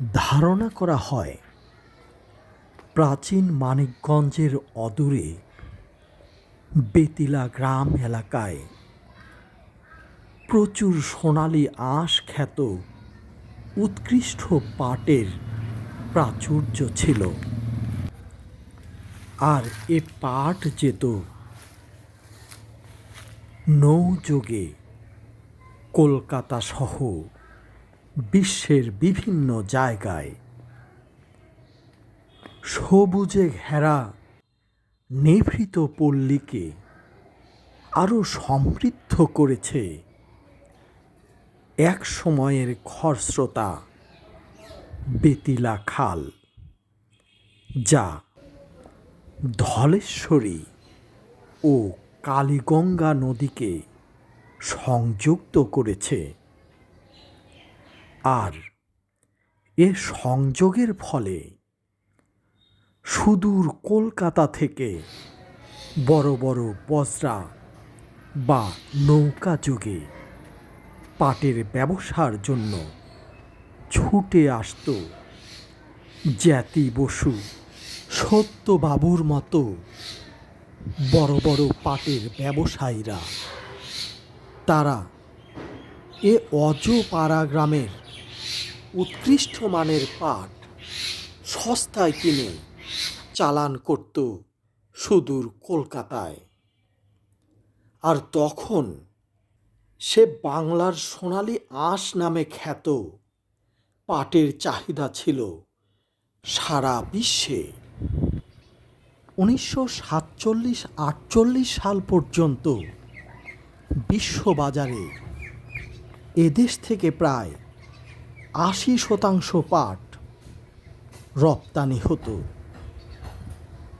ধারণা করা হয়, প্রাচীন মানিকগঞ্জের অদূরে বেতিলা গ্রাম এলাকায় প্রচুর সোনালি আঁশ খ্যাত উৎকৃষ্ট পাটের প্রাচুর্য ছিল। আর এ পাট যেত নৌযোগে কলকাতা সহ বিশ্বের বিভিন্ন জায়গায়। সবুজে ঘেরা নিভৃত পল্লীকে আরও সমৃদ্ধ করেছে এক সময়ের খরস্রোতা বেতিলা খাল, যা ধলেশ্বরী ও কালীগঙ্গা নদীকে সংযুক্ত করেছে। আর এ সংযোগের ফলে সুদূর কলকাতা থেকে বড় বড় বজরা বা নৌকা যোগে পাটের ব্যবসার জন্য ছুটে আসত জ্যাতি বসু সত্যবাবুর মতো বড় বড় পাটের ব্যবসায়ীরা। তারা এ অজপাড়া গ্রামের উৎকৃষ্ট মানের পাট সস্তায় কিনে চালান করত সুদূর কলকাতায়। আর তখন সে বাংলার সোনালি আঁশ নামে খ্যাত পাটের চাহিদা ছিল সারা বিশ্বে। উনিশশো সাতচল্লিশ আটচল্লিশ সাল পর্যন্ত বিশ্ববাজারে এদেশ থেকে প্রায় আশি শতাংশ পাট রপ্তানি হতো।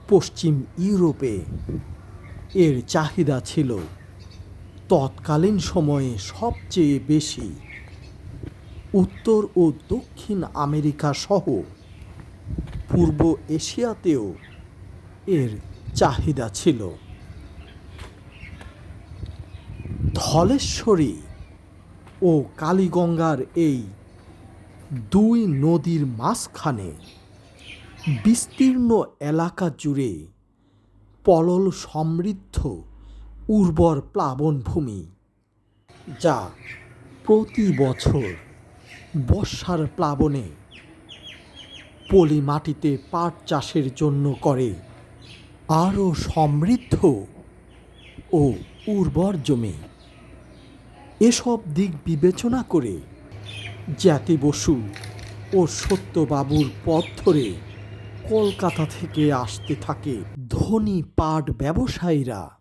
পশ্চিম ইউরোপে এর চাহিদা ছিল তৎকালীন সময়ে সবচেয়ে বেশি। উত্তর ও দক্ষিণ আমেরিকা সহ পূর্ব এশিয়াতেও এর চাহিদা ছিল। ধলেশ্বরী ও কালীগঙ্গার এই দুই নদীর মাঝখানে বিস্তীর্ণ এলাকা জুড়ে পলল সমৃদ্ধ উর্বর প্লাবনভূমি, যা প্রতি বছর বর্ষার প্লাবনে পলি মাটিতে পাট চাষের জন্য করে, আরও সমৃদ্ধ ও উর্বর জমি। এসব দিক বিবেচনা করে জ্যাতি বসু ও সত্যবাবুর পথ ধরে কলকাতা থেকে আসতে থাকে ধনী পাট ব্যবসায়ীরা।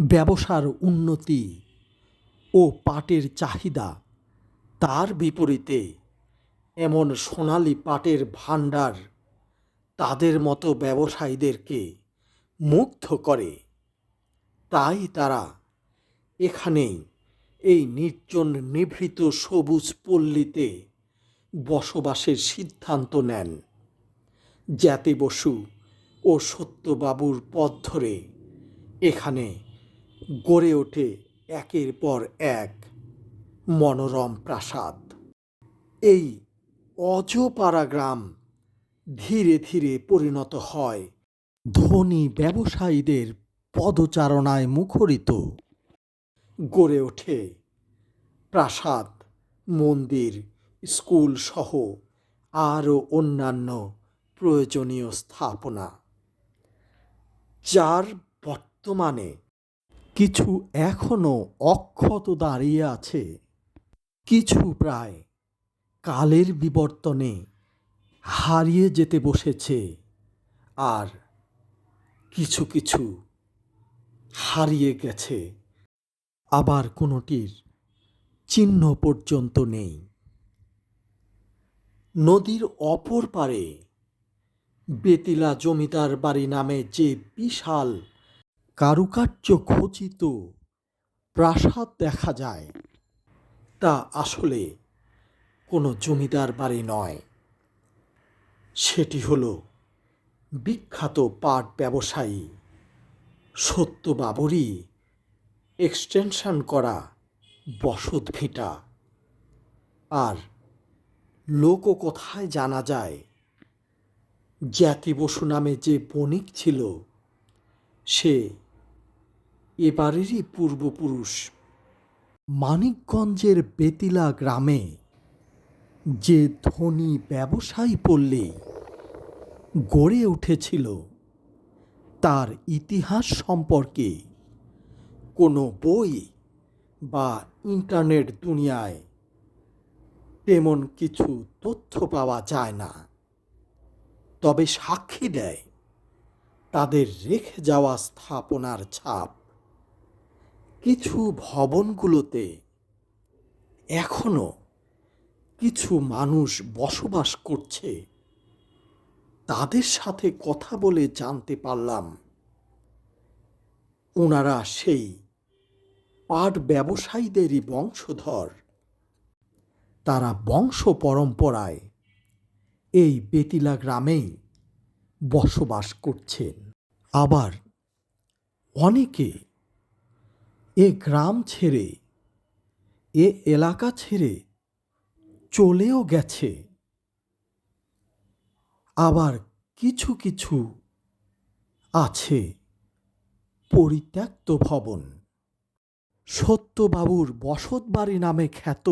ব্যবসার উন্নতি ও পাটের চাহিদা তার বিপরীতে এমন সোনালি পাটের ভাণ্ডার তাদের মতো ব্যবসায়ীদেরকে মুগ্ধ করে। তাই তারা এখানেই এই নির্জন নিভৃত সবুজ পল্লীতে বসবাসের সিদ্ধান্ত নেন। জ্যাতি বসু ও সত্যবাবুর পথ ধরে এখানে গড়ে ওঠে একের পর এক মনোরম প্রাসাদ। এই অজপাড়া গ্রাম ধীরে ধীরে পরিণত হয় ধনী ব্যবসায়ীদের পদচারণায় মুখরিত। গড়ে ওঠে। প্রাসাদ, মন্দির, স্কুল সহ আরও অন্যান্য প্রয়োজনীয় স্থাপনা। যার বর্তমানে কিছু এখনও অক্ষত দাঁড়িয়ে আছে, কিছু প্রায় কালের বিবর্তনে হারিয়ে যেতে বসেছে আর কিছু কিছু হারিয়ে গেছে। আবার কোনোটির চিহ্ন পর্যন্ত নেই। নদীর অপর পারে বেতিলা জমিদার বাড়ি নামে যে বিশাল কারুকার্য খচিত প্রাসাদ দেখা যায়, তা আসলে কোনো জমিদার বাড়ি নয়। সেটি হল বিখ্যাত পাট ব্যবসায়ী সত্যবাবুরই এক্সটেনশন করা বসত ভিটা। আর লোককথায় জানা যায়? জ্ঞাতি বসু নামে যে বণিক ছিল, সে এবারেরই পূর্বপুরুষ মানিকগঞ্জের বেতিলা গ্রামে যে ধনী ব্যবসায়ী পল্লী গড়ে উঠেছিল, তার ইতিহাস সম্পর্কে কোনো বই বা ইন্টারনেট দুনিয়ায় তেমন কিছু তথ্য পাওয়া যায় না। তবে সাক্ষী দেয় তাদের রেখে যাওয়া স্থাপনার ছাপ। কিছু ভবনগুলোতে এখনও কিছু মানুষ বসবাস করছে। তাদের সাথে কথা বলে জানতে পারলাম। ওনারা সেই পাট ব্যবসায়ীদেরই বংশধর। তারা বংশ পরম্পরায় এই বেতিলা গ্রামেই বসবাস করছেন। আবার অনেকে এ গ্রাম ছেড়ে, এ এলাকা ছেড়ে চলেও গেছে। আবার কিছু কিছু আছে পরিত্যক্ত ভবন। সত্যবাবুর বসত বাড়ি নামে খ্যাত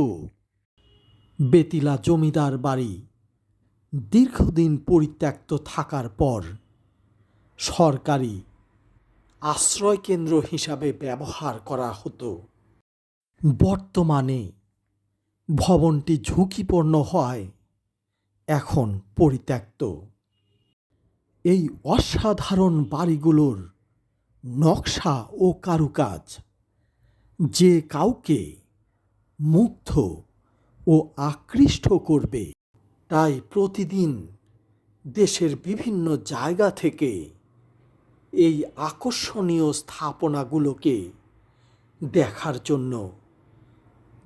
বেতিলা জমিদার বাড়ি। দীর্ঘদিন পরিত্যক্ত থাকার পর সরকারি আশ্রয়কেন্দ্র হিসাবে ব্যবহার করা হতো। বর্তমানে ভবনটি ঝুঁকিপূর্ণ হয় এখন পরিত্যক্ত। এই অসাধারণ বাড়িগুলোর নকশা ও কারুকাজ যে কাউকে মুগ্ধ ও আকৃষ্ট করবে, তাই প্রতিদিন দেশের বিভিন্ন জায়গা থেকে এই আকর্ষণীয় স্থাপনাগুলোকে দেখার জন্য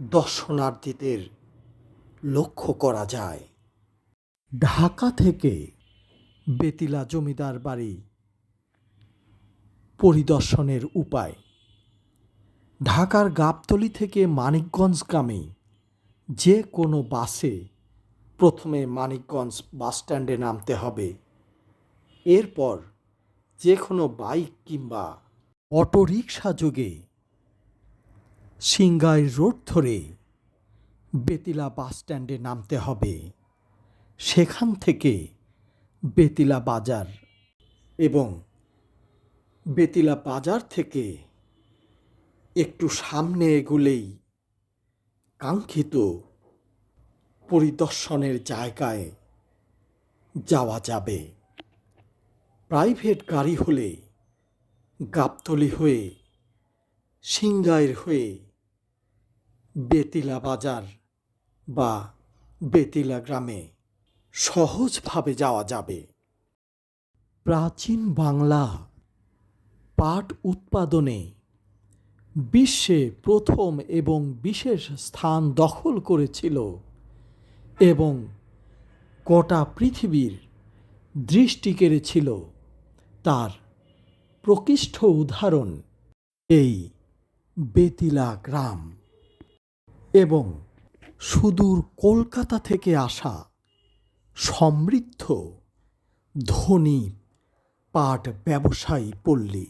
দর্শনার্থীদের লক্ষ্য করা যায়। ঢাকা থেকে বেতিলা জমিদার বাড়ি পরিদর্শনের উপায়। ঢাকার গাবতলী থেকে মানিকগঞ্জগামী যে কোনো বাসে প্রথমে মানিকগঞ্জ বাসস্ট্যান্ডে নামতে হবে। এরপর যে কোনো বাইক কিংবা অটোরিকশা যোগে সিংগাই রোড ধরে বেতিলা বাসস্ট্যান্ডে নামতে হবে। সেখান থেকে বেতিলা বাজার এবং বেতিলা বাজার থেকে একটু সামনে এগুলেই কাঙ্ক্ষিত পরিদর্শনের জায়গায় যাওয়া যাবে। প্রাইভেট গাড়ি হলে গাবতলি হয়ে সিংগাইর হয়ে বেতিলা বাজার বা বেতিলা গ্রামে সহজভাবে যাওয়া যাবে। প্রাচীন বাংলা পাট উৎপাদনে বিশ্বে প্রথম এবং বিশেষ স্থান দখল করেছিল এবং গোটা পৃথিবীর দৃষ্টি কেড়েছিল তার প্রকৃষ্ট উদাহরণ এই বেতিলা গ্রাম। এবং সুদূর কলকাতা থেকে আসা সমৃদ্ধ ধনী পাট ব্যবসায়ী পল্লী।